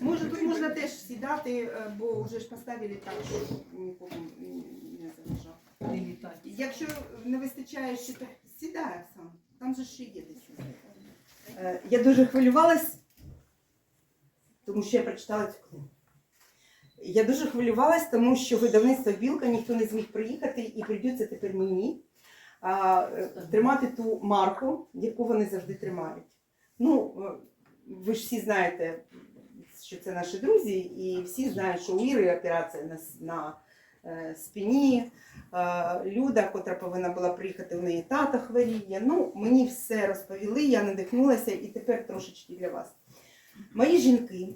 Може, тут можна теж сідати, е, бо вже ж поставили так, щоб нікому не заважав. Якщо не вистачає ще, то сідай сам. Там же ще є десь. Е, Я дуже хвилювалась, тому що я прочитала цю книгу. Я дуже хвилювалась, тому що видавництво Білка ніхто не зміг приїхати і прийдеться тепер мені а, е, тримати ту марку, яку вони завжди тримають. Ну, е, ви ж всі знаєте, що це наші друзі, і всі знають, що у Іри операція на, на е, спині. Е, Люда, котра повинна була приїхати, у неї тата хворіє. Ну, мені все розповіли, я надихнулася і тепер трошечки для вас. Мої жінки,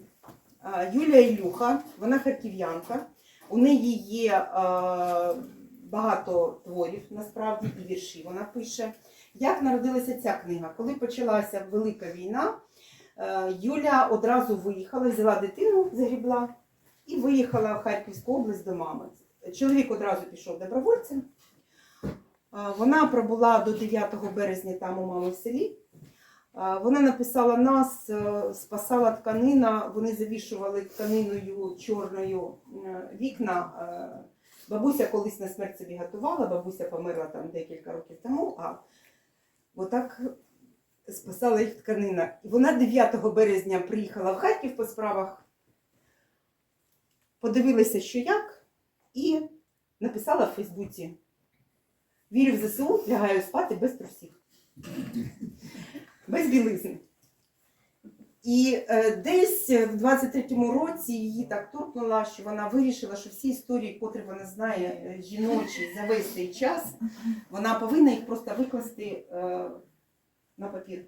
е, Юлія Ілюха, вона харків'янка. У неї є е, багато творів, насправді, і вірші вона пише. Як народилася ця книга? Коли почалася Велика війна, Юля одразу виїхала, взяла дитину, загрібла і виїхала в Харківську область до мами. Чоловік одразу пішов добровольцем. Е, Вона пробула до 9 березня там у мами в селі. Е, Вона написала нас, е, спасала тканина, вони завішували тканиною чорною е, вікна. Е, Бабуся колись на смерть собі готувала, бабуся померла там декілька років тому, а отак спасала їх тканина. І вона 9 березня приїхала в Харків по справах, подивилася, що як, і написала в Фейсбуці: Вірю в ЗСУ, лягаю спати без трусів, без білизни. І е, десь в 23-му році її так торкнула, що вона вирішила, що всі історії, котрі вона знає, е, жіночі за весь цей час, вона повинна їх просто викласти е, на папір.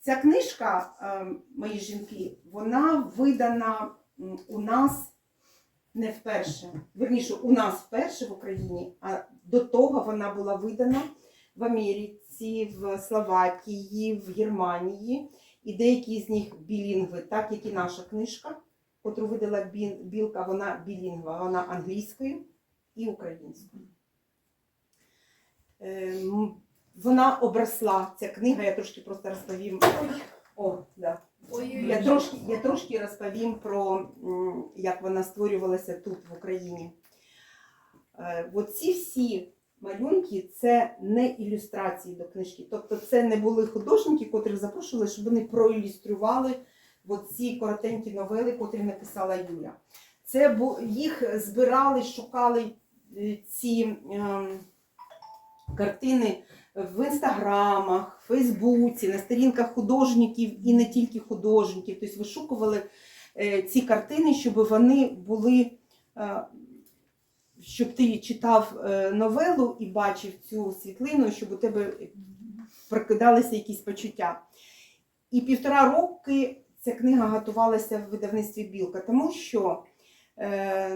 Ця книжка, е, мої жінки, вона видана у нас не вперше. Верніше, у нас вперше в Україні, а до того вона була видана в Америці, в Словакії, в Германії. І деякі з них білінгви, так як і наша книжка, яку видала білка, вона білінгва, вона англійською і українською. Вона обросла, ця книга, я трошки просто розповім. О, да. Я трошки, я трошки розповім про як вона створювалася тут в Україні. Е, От ці всі малюнки це не ілюстрації до книжки. Тобто це не були художники, котрих запрошували, щоб вони проілюстрували ці коротенькі новели, котрі написала Юля. Це бу- їх збирали, шукали е, ці ем, картини в інстаграмах, в Фейсбуці, на сторінках художників і не тільки художників. Тобто вишукували е, ці картини, щоб вони були, е, щоб ти читав е, новелу і бачив цю світлину, щоб у тебе прокидалися якісь почуття. І півтора роки ця книга готувалася в видавництві Білка, тому що,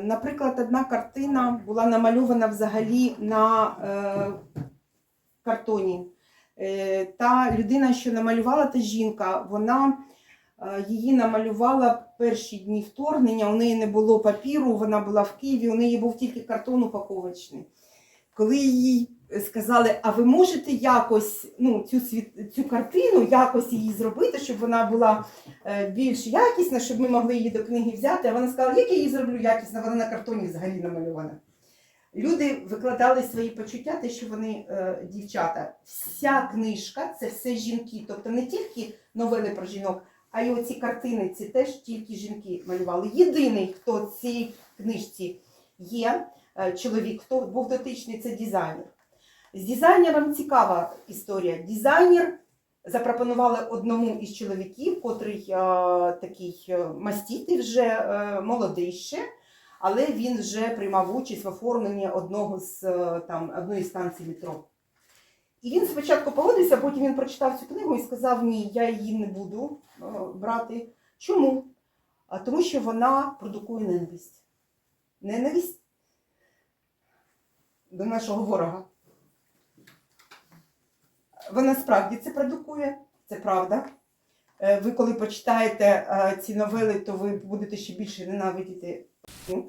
наприклад, одна картина була намальована взагалі на картоні. Е, Та людина, що намалювала, та жінка, вона е, її намалювала перші дні вторгнення. У неї не було папіру, вона була в Києві, у неї був тільки картон упаковочний. Коли їй сказали, а ви можете якось ну, цю, цю картину, якось її зробити, щоб вона була е, більш якісна, щоб ми могли її до книги взяти. А вона сказала, як я її зроблю якісно, вона на картоні взагалі намальована. Люди викладали свої почуття, те, що вони е, дівчата. Вся книжка це все жінки. Тобто не тільки новели про жінок, а й оці картини, ці теж тільки жінки малювали. Єдиний, хто в цій книжці є, е, чоловік, хто був дотичний, це дизайнер. З дизайнером цікава історія. Дизайнер запропонували одному із чоловіків, котрий е, такий е, мастітий вже е, молодий ще але він вже приймав участь в оформленні одного з е, там одної станцій метро. І він спочатку погодився, потім він прочитав цю книгу і сказав: Ні, я її не буду е, брати. Чому? А тому що вона продукує ненависть. Ненависть до нашого ворога. Вона справді це продукує, це правда. Е, Ви коли почитаєте е, ці новели, то ви будете ще більше ненавидіти Ну,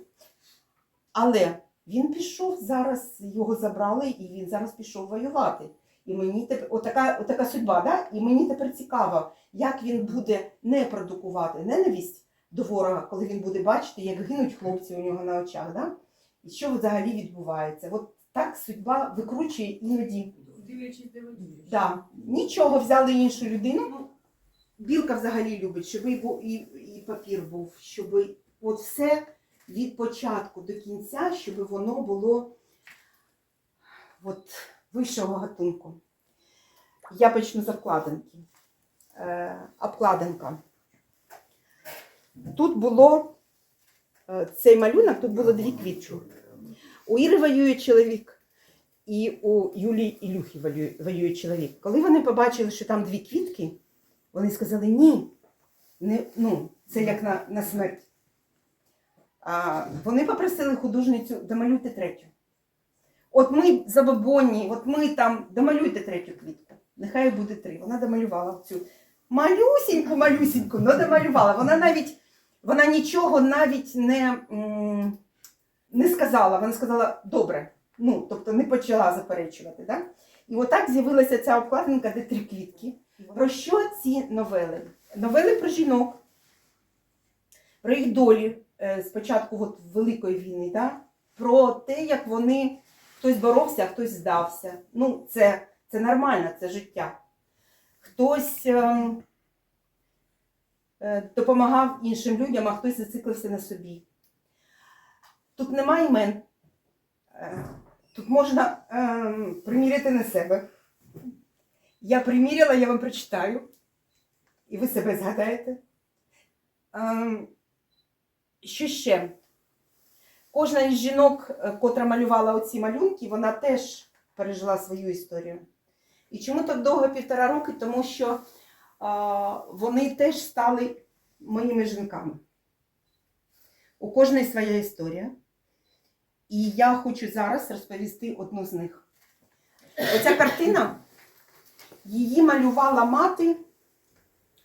Але він пішов зараз, його забрали, і він зараз пішов воювати. І мені тепер отака, отака судьба, да? і мені тепер цікаво, як він буде не продукувати ненависть, до ворога, коли він буде бачити, як гинуть хлопці у нього на очах. Да? І що взагалі відбувається? От так судьба викручує іноді. Дивлячись, дивитесь. Да. Нічого взяли іншу людину. Білка взагалі любить, щоб і, і, і папір був, щоб от все від початку до кінця, щоб воно було от, вищого гатунку. Я почну з обкладинки. Е, обкладинка. Тут було е, цей малюнок, тут було дві квітки. У Іри воює чоловік і у Юлії Ілюхи воює чоловік. Коли вони побачили, що там дві квітки, вони сказали ні. Не, ну, це як на, на смерть. А, вони попросили художницю домалюйте третю. От ми забобонні, от ми там домалюйте третю квітку. Нехай буде три. Вона домалювала цю малюсіньку, малюсіньку, але домалювала. Вона навіть вона нічого навіть не, не сказала. Вона сказала добре. Ну, тобто не почала заперечувати. Да? І отак з'явилася ця обкладинка, де три квітки. Про що ці новели? Новели про жінок, про їх долі е, спочатку от Великої війни, да? про те, як вони хтось боровся, а хтось здався. Ну, це, це нормально, це життя. Хтось е, е, допомагав іншим людям, а хтось зациклився на собі. Тут немає імен. Е, Тут можна е, приміряти на себе. Я приміряла, я вам прочитаю, і ви себе згадаєте. Ем, що ще? Кожна із жінок, е, котра малювала оці малюнки, вона теж пережила свою історію. І чому так довго півтора роки? Тому що а, вони теж стали моїми жінками. У кожної своя історія. І я хочу зараз розповісти одну з них. Оця картина. Її малювала мати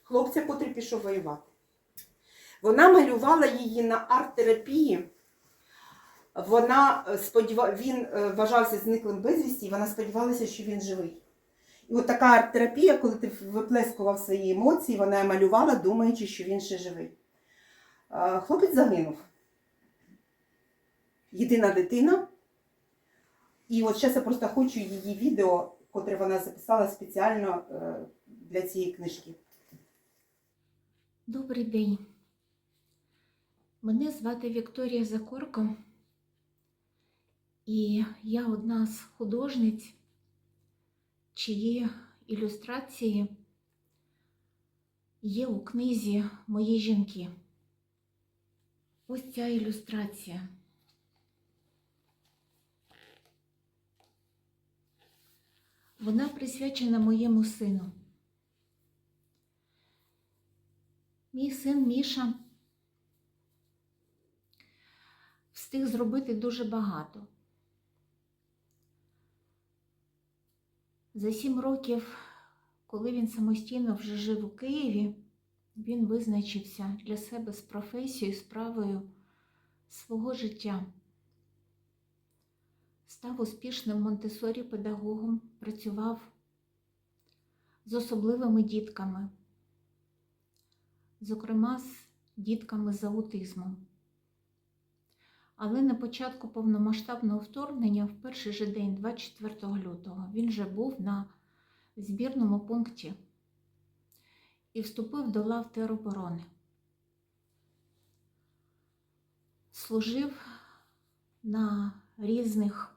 хлопця, котрий пішов воювати. Вона малювала її на арт-терапії. Вона е, сподіва... Він е, вважався зниклим безвісті, і вона сподівалася, що він живий. І от така арт-терапія, коли ти виплескував свої емоції, вона малювала, думаючи, що він ще живий. Е, Хлопець загинув. Єдина дитина. І от зараз я просто хочу її відео котре вона записала спеціально е, для цієї книжки. Добрий день. Мене звати Вікторія Закорко, і я одна з художниць, чиї ілюстрації є у книзі Мої жінки. Ось ця ілюстрація. Вона присвячена моєму сину. Мій син Міша встиг зробити дуже багато. За сім років, коли він самостійно вже жив у Києві, він визначився для себе з професією, справою свого життя. Став успішним Монтесорі педагогом, працював з особливими дітками зокрема з дітками з аутизмом. Але на початку повномасштабного вторгнення, в перший же день, 24 лютого, він вже був на збірному пункті і вступив до лав тероборони. Служив на різних,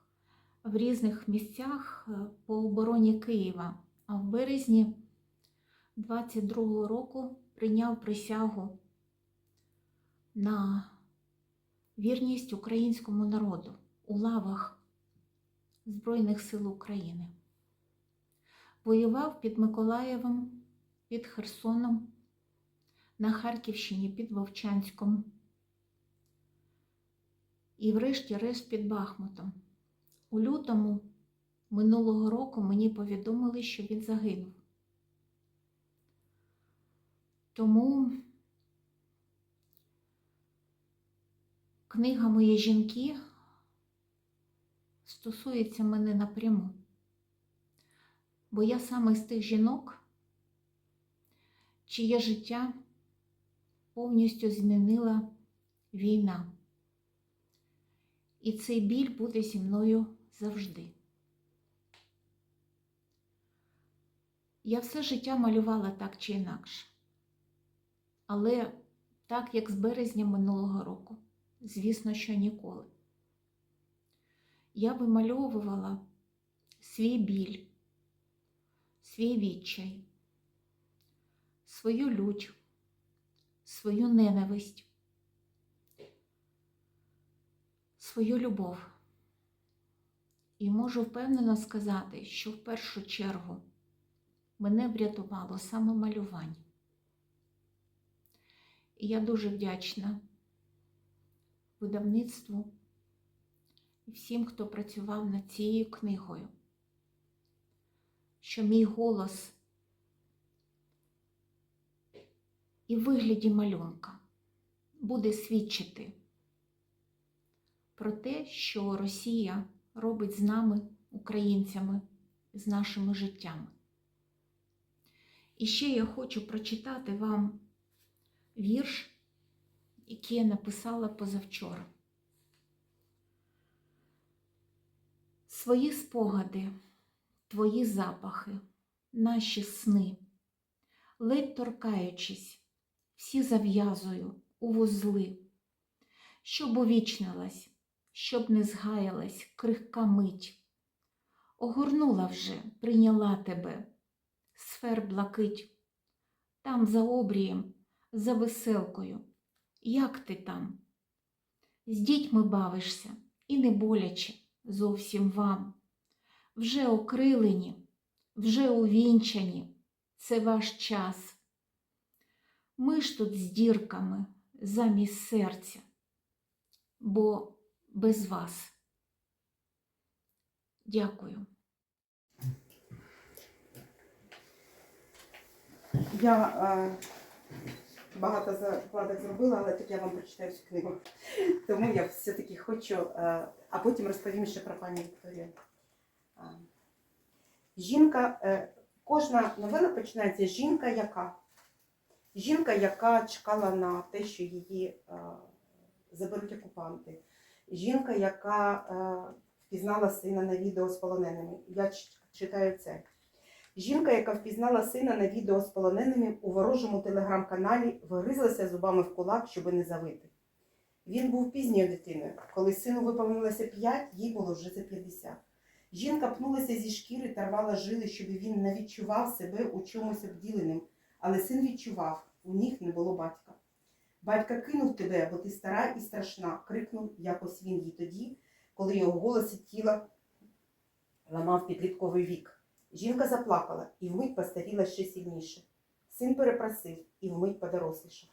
в різних місцях е, по обороні Києва, а в березні 22 року прийняв присягу на вірність українському народу у лавах Збройних сил України. Воював під Миколаєвом, під Херсоном, на Харківщині під Вовчанськом і, врешті-решт, під Бахмутом. У лютому минулого року мені повідомили, що він загинув. Тому книга Мої жінки стосується мене напряму. Бо я саме з тих жінок, чиє життя повністю змінила війна. І цей біль буде зі мною завжди. Я все життя малювала так чи інакше. Але так, як з березня минулого року, звісно, що ніколи. Я вимальовувала свій біль, свій відчай, свою лють, свою ненависть, свою любов. І можу впевнено сказати, що в першу чергу мене врятувало саме малювання. І я дуже вдячна видавництву і всім, хто працював над цією книгою, що мій голос і вигляді малюнка буде свідчити про те, що Росія робить з нами, українцями, з нашими життями. І ще я хочу прочитати вам вірш, який я написала позавчора. Свої спогади, твої запахи, наші сни, ледь торкаючись, всі зав'язую у вузли, щоб увічнилась, щоб не згаялась крихка мить. Огорнула вже, прийняла тебе, сфер блакить, там за обрієм, за веселкою. Як ти там? З дітьми бавишся і не боляче зовсім вам. Вже окрилені, вже увінчані, це ваш час. Ми ж тут з дірками замість серця, бо без вас. Дякую. Я е, багато закладок зробила, але тут я вам прочитаю всю книгу. Тому я все-таки хочу, е, а потім розповім ще про пані Вікторію. Е, Жінка, е, кожна новела починається жінка яка? Жінка, яка чекала на те, що її е, заберуть окупанти. Жінка, яка е, впізнала сина на відео з полоненими. Я читаю це. Жінка, яка впізнала сина на відео з полоненими у ворожому телеграм-каналі, вгризлася зубами в кулак, щоби не завити. Він був пізньою дитиною. Коли сину виповнилося 5, їй було вже за 50. Жінка пнулася зі шкіри та рвала жили, щоб він не відчував себе у чомусь обділеним, але син відчував, у них не було батька. Батька кинув тебе, бо ти стара і страшна, крикнув якось він їй тоді, коли його голос і тіла ламав підлітковий вік. Жінка заплакала і вмить постаріла ще сильніше. Син перепросив і вмить подорослішав.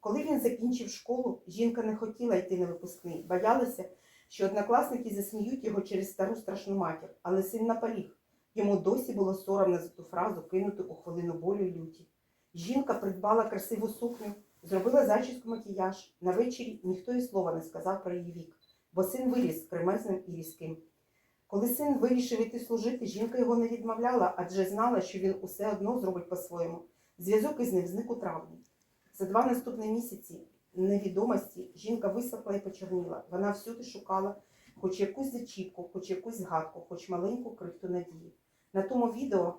Коли він закінчив школу, жінка не хотіла йти на випускний, боялася, що однокласники засміють його через стару страшну матір, але син наполіг. Йому досі було соромно за ту фразу кинути у хвилину болю й люті. Жінка придбала красиву сукню, зробила зачіску макіяж. На вечері ніхто і слова не сказав про її вік, бо син виріс кремезним і різким. Коли син вирішив іти служити, жінка його не відмовляла, адже знала, що він усе одно зробить по-своєму. Зв'язок із ним зник у травні. За два наступні місяці невідомості жінка висохла і почорніла. Вона всюди шукала хоч якусь зачіпку, хоч якусь згадку, хоч маленьку крихту надії. На тому відео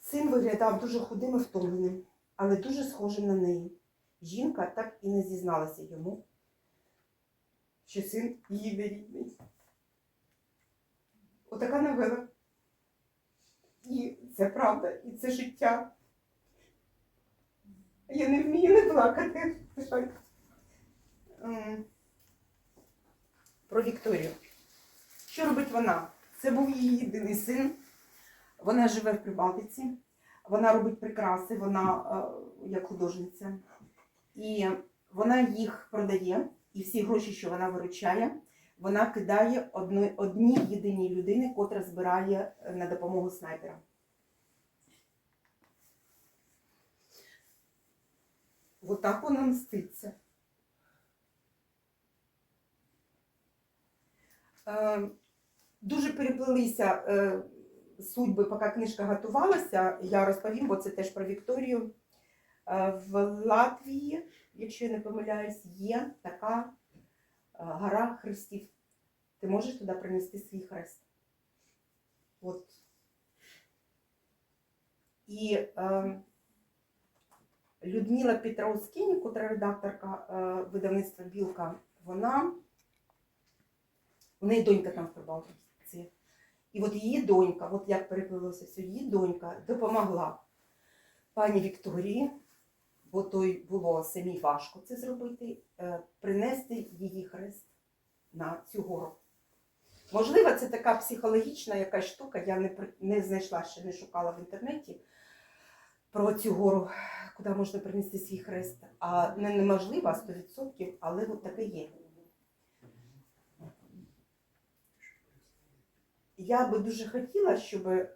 син виглядав дуже худим і втомленим, але дуже схожим на неї. Жінка так і не зізналася йому, що син її не рідний. Отака новела. І це правда, і це життя. Я не вмію не плакати. Ем, Про Вікторію. Що робить вона? Це був її єдиний син. Вона живе в Прибалтиці, вона робить прикраси, вона е, як художниця. І вона їх продає, і всі гроші, що вона виручає, вона кидає одно- одній єдиній людині, котра збирає е, на допомогу снайперам. Отак вона мститься. Е, Дуже переплелися е, судьби, поки книжка готувалася. Я розповім, бо це теж про Вікторію. Е, В Латвії, якщо я не помиляюсь, є така е, гора хрестів. Ти можеш туди принести свій хрест. От. І е, Людмила Петраускіні, котра редакторка е, видавництва Білка, вона у неї донька там в Прибалтиці. І от її донька, от як переплилося все, її донька допомогла пані Вікторії, бо той було самі важко це зробити, е, принести її хрест на цю гору. Можливо, це така психологічна якась штука, я не, не знайшла ще, не шукала в інтернеті про цю гору, куди можна принести свій хрест. А не неможливо, 100%, але от таке є. Я би дуже хотіла, щоб е,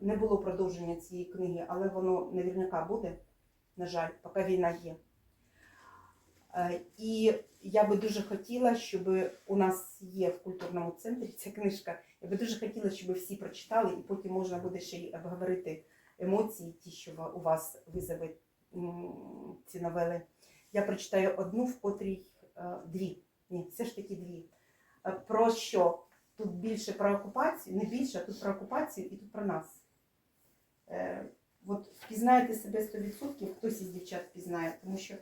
не було продовження цієї книги, але воно наверняка буде, на жаль, поки війна є. Е, і я би дуже хотіла, щоб у нас є в культурному центрі ця книжка. Я би дуже хотіла, щоб всі прочитали, і потім можна буде ще й обговорити емоції, ті, що у вас визовуть ці новели. Я прочитаю одну, в котрій е, дві. Ні, все ж таки дві. Про що? Тут більше про окупацію, не більше, а тут про окупацію і тут про нас. Е, от впізнаєте себе 100%, хтось із дівчат впізнає, тому що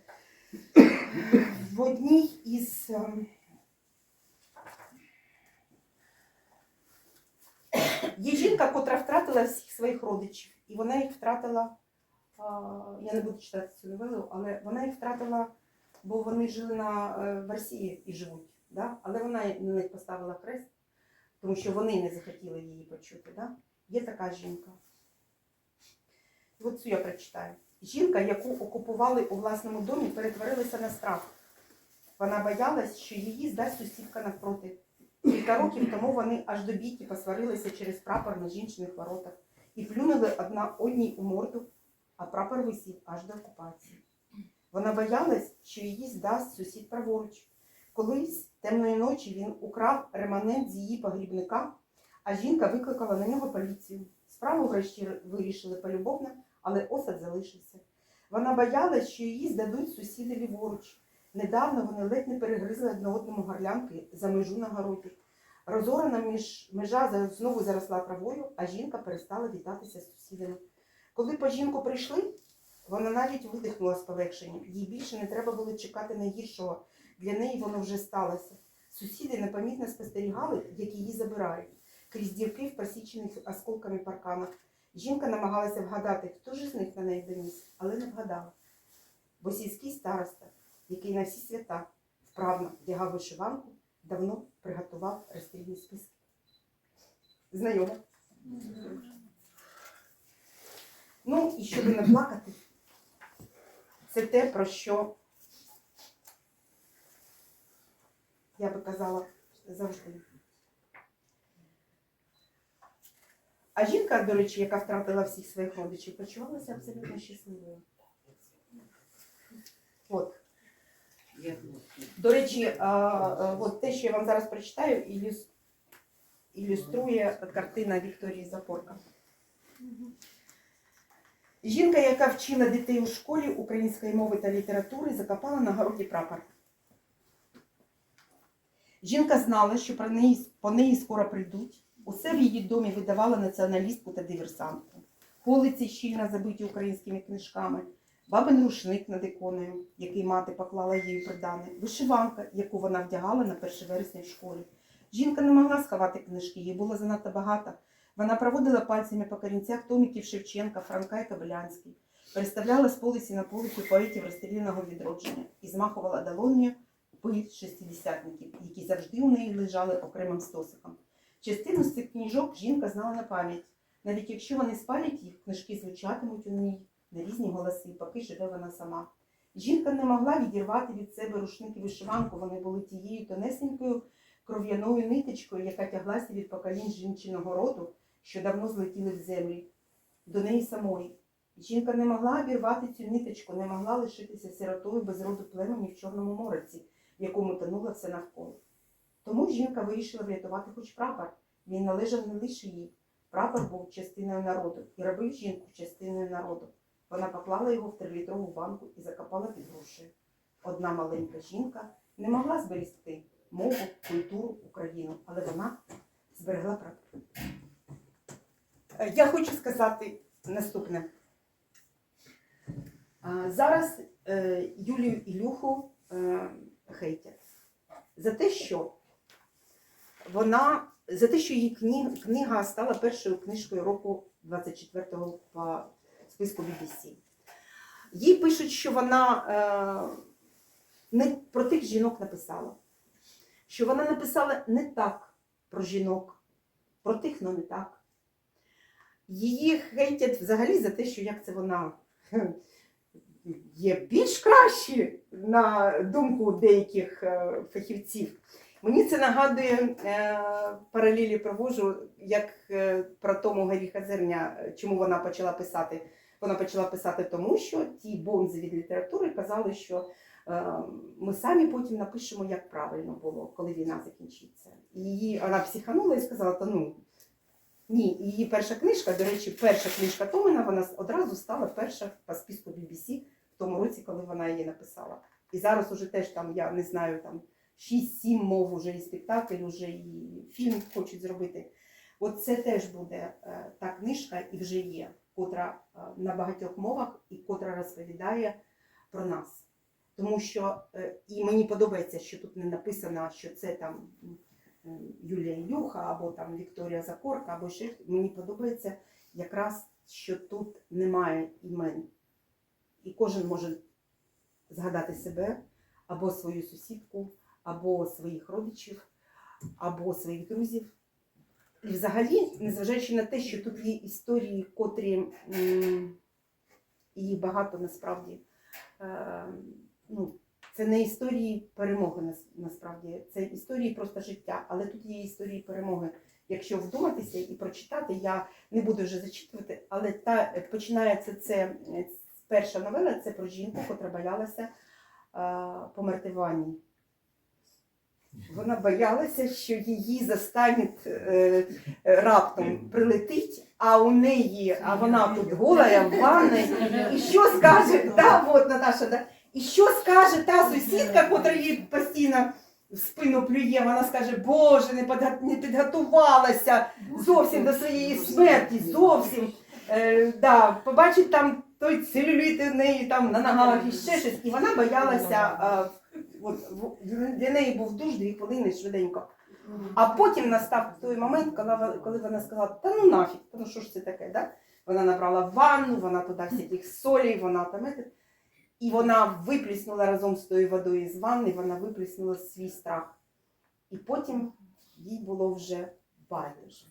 в одній із. ем, Є жінка, котра втратила всіх своїх родичів, і вона їх втратила. Я не буду читати цю новелу, але вона їх втратила, бо вони жили на, е, в Росії і живуть. Да? Але вона на них поставила хрест, тому що вони не захотіли її почути. Да? Є така жінка. От цю я прочитаю. Жінка, яку окупували у власному домі, перетворилася на страх. Вона боялась, що її здасть сусідка навпроти. Кілька років тому вони аж до бійки посварилися через прапор на жінчиних воротах і плюнули одна одній у морду, а прапор висів аж до окупації. Вона боялась, що її здасть сусід праворуч. Колись темної ночі він украв реманент з її погрібника, а жінка викликала на нього поліцію. Справу врешті вирішили полюбовно, але осад залишився. Вона боялась, що її здадуть сусіди ліворуч. Недавно вони ледь не перегризли одне одному горлянки за межу на городі. Розорана між, межа знову заросла травою, а жінка перестала вітатися з сусідами. Коли по жінку прийшли, вона навіть видихнула з полегшенням. Їй більше не треба було чекати найгіршого. Для неї воно вже сталося. Сусіди непомітно спостерігали, як її забирають, крізь дірки в посічених осколками парканах. Жінка намагалася вгадати, хто ж з них на неї доніс, але не вгадала. Бо сільський староста, який на всі свята вправно вдягав вишиванку, давно приготував розстрільні списки. Знайомо. Ну, і щоб не плакати, це те, про що я би казала завжди. А жінка, до речі, яка втратила всіх своїх родичів, почувалася абсолютно щасливою. От. До речі, а, а, от те, що я вам зараз прочитаю, ілюс- ілюструє картина Вікторії Запорка. Жінка, яка вчила дітей у школі української мови та літератури, закопала на городі прапор. Жінка знала, що про неї, по неї скоро прийдуть. Усе в її домі видавала націоналістку та диверсантку. Полиці щільно забиті українськими книжками, бабин рушник над іконою, який мати поклала їй придане, вишиванка, яку вона вдягала на 1 вересня в школі. Жінка не могла сховати книжки, її було занадто багато. Вона проводила пальцями по корінцях томіків Шевченка, Франка і Кобилянський, переставляла з полиці на полицю поетів розстріляного відродження і змахувала долонню пиль шестидесятників, які завжди у неї лежали окремим стосиком. Частину з цих книжок жінка знала на пам'ять. Навіть якщо вони спалять їх, книжки звучатимуть у ній на різні голоси, поки живе вона сама. Жінка не могла відірвати від себе рушники вишиванку, вони були тією тонесенькою кров'яною ниточкою, яка тяглася від поколінь жінчиного роду, що давно злетіли в землі, до неї самої. Жінка не могла обірвати цю ниточку, не могла лишитися сиротою без роду племені в Чорному мореці, в якому тонуло все навколо. Тому жінка вирішила врятувати хоч прапор. Він належав не лише їй. Прапор був частиною народу і робив жінку частиною народу. Вона поклала його в трилітрову банку і закопала під грушею. Одна маленька жінка не могла зберегти мову, культуру, Україну, але вона зберегла правду. Е, Я хочу сказати наступне. Зараз е, Юлію Ілюху е, хейтять за те, що вона за те, що її книга, книга стала першою книжкою року 24-го по списку BBC. Їй пишуть, що вона е, не про тих жінок написала, що вона написала не так про жінок, про тих, але не так. Її хейтять взагалі за те, що як це вона є більш кращі, на думку деяких е, фахівців. Мені це нагадує е, паралелі провожу, як е, про тому Гаріха Зерня, чому вона почала писати. Вона почала писати тому, що ті бонзи від літератури казали, що ми самі потім напишемо, як правильно було, коли війна закінчиться. І її вона психанула і сказала, та ну. Ні, її перша книжка, до речі, перша книжка Томина, вона одразу стала перша по списку BBC тому році, коли вона її написала. І зараз уже теж там, я не знаю, там 6-7 мов уже і спектакль, уже і фільм хочуть зробити. От це теж буде е, та книжка і вже є, котра е, на багатьох мовах і котра розповідає про нас. Тому що е, і мені подобається, що тут не написано, що це там Юлія Ілюха або там Вікторія Закорка, або ще мені подобається якраз, що тут немає імен. І кожен може згадати себе або свою сусідку, або своїх родичів, або своїх друзів. І взагалі, незважаючи на те, що тут є історії, котрі і багато насправді. Е, ну, це не історії перемоги насправді, це історії просто життя, але тут є історії перемоги. Якщо вдуматися і прочитати, я не буду вже зачитувати, але та починається це перша новела, це про жінку, котра боялася померти в ванні. Вона боялася, що її застануть е, е, раптом прилетить, а у неї, а вона тут гола в ванні. І що скаже, да, от Наташа, да, і що скаже та сусідка, котра їй постійно в спину плює, вона скаже, Боже, не, подга- не підготувалася зовсім до своєї смерті, зовсім. Е, да, побачить там той целюліт у неї там на ногах і ще щось. І вона боялася, е, от, в- для неї був душ дві хвилини швиденько. А потім настав той момент, коли, вона- сказала, та ну нафіг, та ну що ж це таке, да? Вона набрала ванну, вона туди всяких солей, вона там. І вона випліснула разом з тою водою з ванни, вона випліснула свій страх. І потім їй було вже байдуже.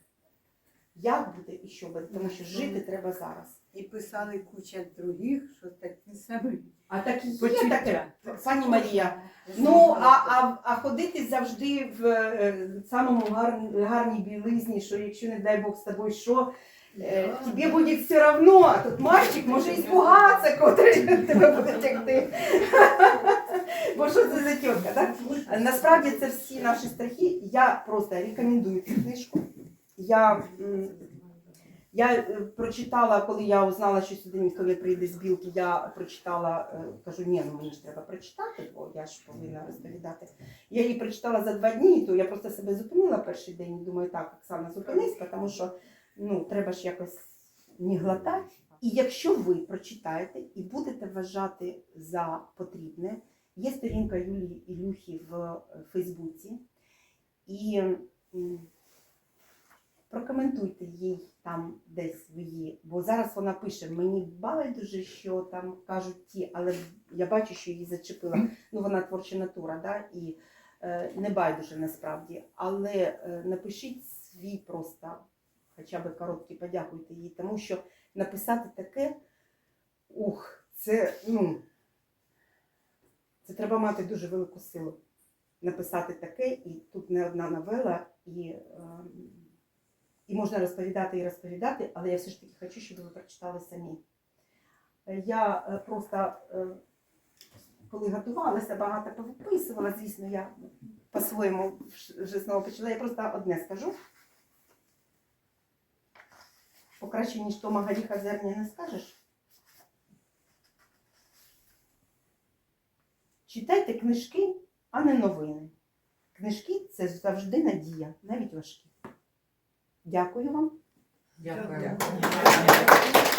Як буде і що буде, тому що жити треба зараз. І писали куча других, що такі самі А так і є почуття. таке, пані Марія. Ну, а, а, а ходити завжди в е, самому гар, гарній білизні, що якщо, не дай Бог, з тобою що, е, тобі буде все одно, а тут мальчик може іспугатися, котрий тебе буде тягти. Бо що це за тітка, так? Насправді це всі наші страхи. Я просто рекомендую цю книжку. Я, я е, прочитала, коли я узнала, що сюди ніхто не прийде з білки, я прочитала, е, кажу, ні, ну мені ж треба прочитати, бо я ж повинна розповідати. Я її прочитала за два дні, то я просто себе зупинила перший день і думаю, так, Оксана, зупинись, тому що ну, треба ж якось не глотати. І якщо ви прочитаєте і будете вважати за потрібне, є сторінка Юлії Ілюхи в е, Фейсбуці, і прокоментуйте їй там десь в її, бо зараз вона пише, мені байдуже, що там кажуть ті, але я бачу, що її зачепила. Ну, вона творча натура, да? і е, не байдуже насправді. Але е, напишіть свій просто, хоча б короткий, подякуйте їй, тому що написати таке, ух, це, ну, це треба мати дуже велику силу. Написати таке, і тут не одна новела, і, ем, і можна розповідати і розповідати, але я все ж таки хочу, щоб ви прочитали самі. Е, я е, просто, е, коли готувалася, багато повиписувала, звісно, я по-своєму вже знову почала. Я просто одне скажу. Покраще, ніж Тома Горіха в зерні не скажеш. Читайте книжки, а не новини. Книжки це завжди надія, навіть важкі. Дякую вам. Дякую. Дякую.